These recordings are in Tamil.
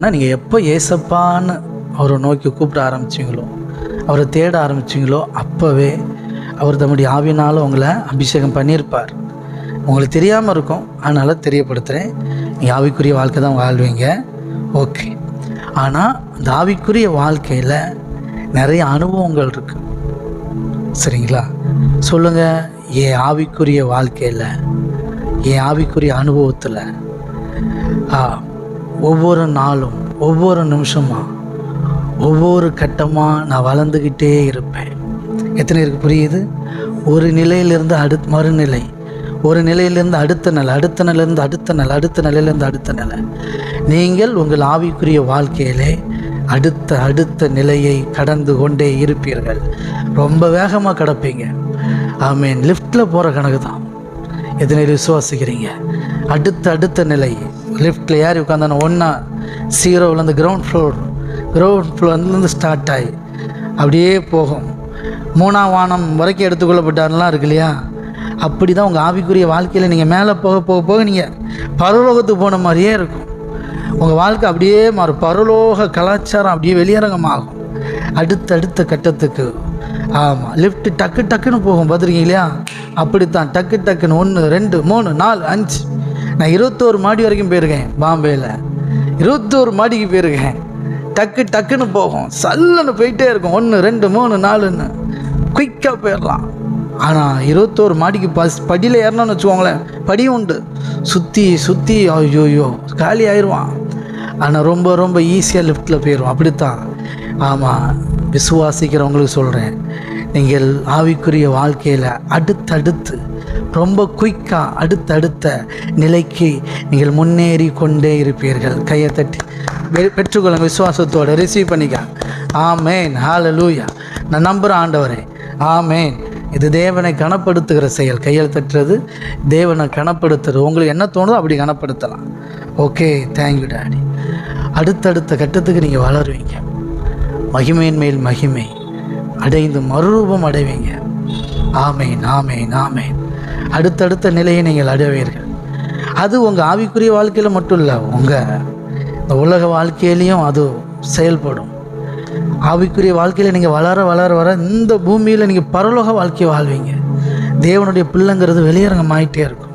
ஏன்னா நீங்கள் எப்போ ஏசப்பான்னு அவரை நோக்கி கூப்பிட ஆரம்பிச்சிங்களோ அவரை தேட ஆரம்பிச்சிங்களோ அப்போவே அவர் தம்முடைய ஆவினால் உங்களை அபிஷேகம் பண்ணியிருப்பார். உங்களுக்கு தெரியாமல் இருக்கும் அதனால் தெரியப்படுத்துகிறேன் நீங்கள் ஆவிக்குரிய வாழ்க்கை தான் வாழ்வீங்க. ஓகே. ஆனால் அந்த ஆவிக்குரிய வாழ்க்கையில் நிறைய அனுபவங்கள் இருக்குது சரிங்களா? சொல்லுங்கள் என் ஆவிக்குரிய வாழ்க்கையில் என் ஆவிக்குரிய அனுபவத்தில்? ஆ, ஒவ்வொரு நாளும் ஒவ்வொரு நிமிஷமாக ஒவ்வொரு கட்டமாக நான் வளர்ந்துக்கிட்டே இருப்பேன். எத்தனை இருக்கு புரியுது? ஒரு நிலையிலிருந்து அடுத் மறுநிலை. ஒரு நிலையிலிருந்து அடுத்த நிலை அடுத்த நிலையிலிருந்து அடுத்த நிலை அடுத்த நிலையிலேருந்து அடுத்த நிலை. நீங்கள் உங்கள் ஆவிக்குரிய வாழ்க்கையிலே அடுத்த அடுத்த நிலையை கடந்து கொண்டே இருப்பீர்கள். ரொம்ப வேகமாக கடப்பீங்க. ஆமீன். லிஃப்ட்டில் போகிற கணக்கு தான் எத்தனை விசுவாசிக்கிறீங்க? அடுத்த அடுத்த நிலை. லிஃப்ட்டில் ஏறி உட்காந்தான ஒன்றா சீரோவிலேருந்து கிரவுண்ட் ஃப்ளோர் கிரவுண்ட் ஃப்ளோர்லேருந்து ஸ்டார்ட் ஆகி அப்படியே போகும். மூணாம் வானம் வரைக்கும் எடுத்துக்கொள்ளப்பட்டாரெலாம் இருக்கு இல்லையா? அப்படி தான் உங்கள் ஆவிக்குரிய வாழ்க்கையில் நீங்கள் மேலே போக போக போக நீங்கள் பரலோகத்துக்கு போன மாதிரியே இருக்கும். உங்கள் வாழ்க்கை அப்படியே மாறும். பரலோக கலாச்சாரம் அப்படியே வெளியரங்கமாகும். அடுத்தடுத்த கட்டத்துக்கு. ஆமாம் லிஃப்ட் டக்கு டக்குன்னு போகும். பார்த்துருக்கீங்க இல்லையா? அப்படித்தான். டக்கு டக்குன்னு ஒன்று ரெண்டு மூணு நாலு அஞ்சு. நான் இருபத்தோரு மாடி வரைக்கும் போயிருக்கேன் பாம்பேயில் இருபத்தோரு மாடிக்கு போயிருக்கேன். டக்கு டக்குன்னு போகும். சல்லுன்னு போயிட்டே இருக்கும். ஒன்று ரெண்டு மூணு நாலுன்னு. குயிக்காக போயிடலாம். ஆனால் இருபத்தோரு மாடிக்கு பஸ் படியில் ஏறணும்னு வச்சுக்கோங்களேன். படியும் உண்டு. சுற்றி சுற்றி ஐயோயோ காலி ஆயிடுவான் ஆனால் ரொம்ப ரொம்ப ஈஸியாக லிஃப்ட்டில் போயிடும் அப்படித்தான். ஆமாம் விசுவாசிக்கிறவங்களுக்கு சொல்கிறேன் நீங்கள் ஆவிக்குரிய வாழ்க்கையில் அடுத்தடுத்து ரொம்ப குயிக்காக அடுத்தடுத்த நிலைக்கு நீங்கள் முன்னேறி கொண்டே இருப்பீர்கள். கையை தட்டி பெற்றுக்கொள்ளுங்க விசுவாசத்தோடு ரிசீவ் பண்ணிக்க. ஆமேன் லூயா நான் நம்புகிறேன் ஆண்டவரே ஆமேன். இது தேவனை கனப்படுத்துகிற செயல். கையில் தட்டுறது தேவனை கனப்படுத்துறது. உங்களுக்கு என்ன தோணுதோ அப்படி கனப்படுத்தலாம். ஓகே தேங்க்யூ டாடி அடுத்தடுத்த கட்டத்துக்கு நீங்கள் வளருவீங்க. மகிமையின் மேல் மகிமை. அடைந்து மறுரூபம் அடைவீங்க. ஆமேன் ஆமேன் ஆமேன். அடுத்தடுத்த நிலையை நீங்கள் அடைவீர்கள். அது உங்கள் ஆவிக்குரிய வாழ்க்கையில் மட்டும் இல்லை உங்கள் இந்த உலக வாழ்க்கையிலையும் அது செயல்படும். ஆவிக்குரிய வாழ்க்கையில் நீங்கள் வளர வளர வர இந்த பூமியில் நீங்கள் பரலோக வாழ்க்கையை வாழ்வீங்க. தேவனுடைய பிள்ளைங்கிறது வெளியரங்கமாயிட்டே இருக்கும்.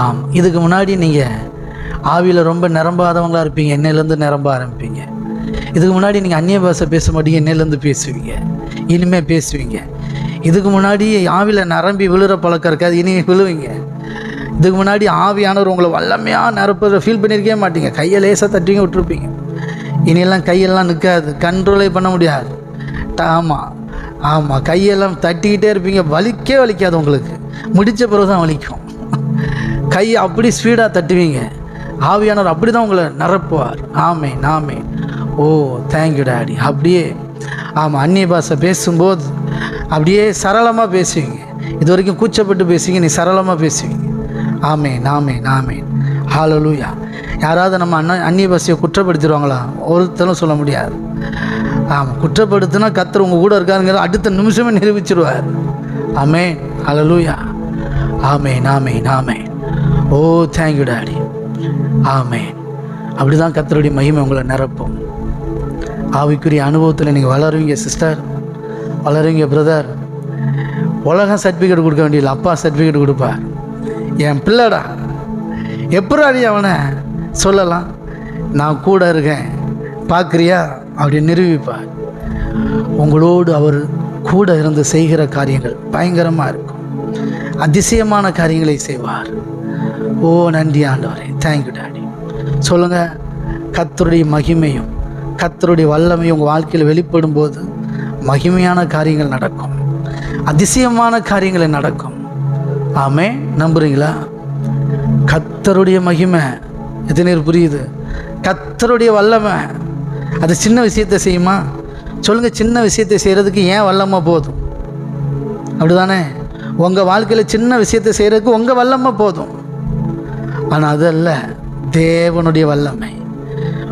ஆம் இதுக்கு முன்னாடி நீங்கள் ஆவியில் ரொம்ப நிரம்பாதவங்களா இருப்பீங்க என்னையிலேருந்து நிரம்ப ஆரம்பிப்பீங்க. இதுக்கு முன்னாடி நீங்கள் அந்நிய பாஷை பேச மாட்டீங்க என்னையிலேருந்து பேசுவீங்க. இனிமேல் பேசுவீங்க. இதுக்கு முன்னாடி ஆவியில் நிரம்பி விழுற பழக்கம் இருக்காது இனி விழுவீங்க. இதுக்கு முன்னாடி ஆவியானவர் உங்களை வல்லமையாக நிரப்புற ஃபீல் பண்ணியிருக்கவே மாட்டீங்க. கையை லேசாக தட்டிங்க விட்டுருப்பீங்க. இனியெல்லாம் கையெல்லாம் நிற்காது கண்ட்ரோலே பண்ண முடியாது. ஆமாம் ஆமாம் கையெல்லாம் தட்டிக்கிட்டே இருப்பீங்க. வலிக்கே வலிக்காது உங்களுக்கு. முடித்த பிறகு தான் வலிக்கும். கையை அப்படி ஸ்பீடாக தட்டுவீங்க. ஆவியானவர் அப்படி தான் உங்களை நிரப்புவார். ஆமே நாமே ஓ தேங்க்யூ டாடி அப்படியே ஆமாம் அந்நிய பாஷை பேசும்போது அப்படியே சரளமாக பேசுவீங்க. இது வரைக்கும் கூச்சப்பட்டு பேசுவீங்க நீ சரளமாக பேசுவீங்க. ஆமே நாமே நாமே ஹாலலூயா யாராவது நம்ம அண்ணா அந்நிய பாஷையை குற்றப்படுத்திடுவாங்களா? ஒருத்தரும் சொல்ல முடியாது. ஆமாம் குற்றப்படுத்தினா கத்தர் உங்கள் கூட இருக்காருங்கிறத அடுத்த நிமிஷமே நிரூபிச்சிருவார். ஆமே ஹலலூயா ஆமேன் ஆமேன் ஆமேன். ஓ தேங்க்யூ டாடி ஆமேன். அப்படி தான் கத்தருடைய மகிமை உங்களை நிரப்பும். ஆவிக்குரிய அனுபவத்தில் நீங்கள் வளருவீங்க சிஸ்டர் வளருவீங்க பிரதர் உலகம் சர்டிஃபிகேட் கொடுக்க வேண்டியதில்லை அப்பா சர்டிஃபிகேட் கொடுப்பார் என் பிள்ளடா. எப்படி அவனை சொல்லலாம்? நான் கூட இருக்கேன். பார்க்குறியா அப்படி நிரூபிப்பார் உங்களோடு அவர் கூட இருந்து செய்கிற காரியங்கள் பயங்கரமாக இருக்கும். அதிசயமான காரியங்களை செய்வார். ஓ நன்றி ஆண்டவரே. தேங்க்யூ டாடி சொல்லுங்கள் கத்தருடைய மகிமையும் கத்தருடைய வல்லமை உங்கள் வாழ்க்கையில் வெளிப்படும் போது மகிமையான காரியங்கள் நடக்கும். அதிசயமான காரியங்கள் நடக்கும். ஆமே நம்புறீங்களா? கத்தருடைய மகிமை. எத்தனை புரியுது? கத்தருடைய வல்லமை. அது சின்ன விஷயத்தை செய்யுமா? சொல்லுங்கள் சின்ன விஷயத்தை செய்கிறதுக்கு ஏன் வல்லமை போதும்? அப்படிதானே? உங்கள் வாழ்க்கையில் சின்ன விஷயத்தை செய்கிறதுக்கு உங்கள் வல்லமை போதும். ஆனால் அதல்ல தேவனுடைய வல்லமை.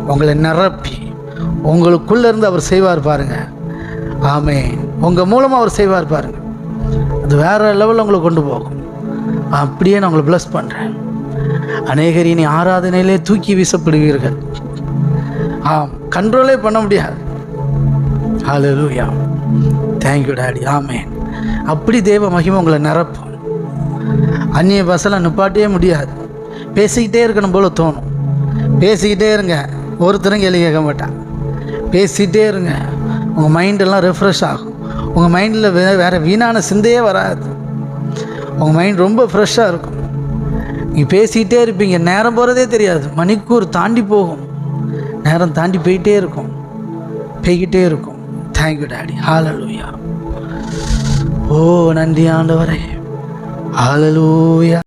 உங்களை நிரப்பி உங்களுக்குள்ளே இருந்து அவர் செய்வார் பாருங்கள் ஆமே உங்கள் மூலமாக அவர் செய்வார் பாருங்கள் அது வேறு லெவலில் உங்களை கொண்டு போகும். அப்படியே நான் உங்களை ப்ளஸ் பண்ணுறேன் அநேகர் இனி ஆராதனையிலே தூக்கி வீசப்படுவீர்கள். ஆம் கண்ட்ரோலே பண்ண முடியாது. ஹalleluya தேங்க்யூ டாடி ஆமே அப்படி தேவ மகிமை உங்களை நிரப்பும். அந்நிய பஸ்ஸெல்லாம் நிப்பாட்டவே முடியாது. பேசிக்கிட்டே இருக்கணும் போல் தோணும். பேசிக்கிட்டே இருங்க. ஒருத்தரும் கேள்வி கேட்க மாட்டான் பேசிகிட்டே இருங்க. உங்கள் மைண்டெல்லாம் ரெஃப்ரெஷ் ஆகும். உங்கள் மைண்டில் வே வேறு வீணான சிந்தையே வராது. உங்கள் மைண்ட் ரொம்ப ஃப்ரெஷ்ஷாக இருக்கும். நீங்கள் பேசிக்கிட்டே இருப்பீங்க. நேரம் போகிறதே தெரியாது. மணிக்கூர் தாண்டி போகும். நேரம் தாண்டி போயிட்டே இருக்கும். போய்கிட்டே இருக்கும். தேங்க்யூ டாடி ஹாலலூயா ஓ நன்றி ஆண்டவரே. ஹாலலூயா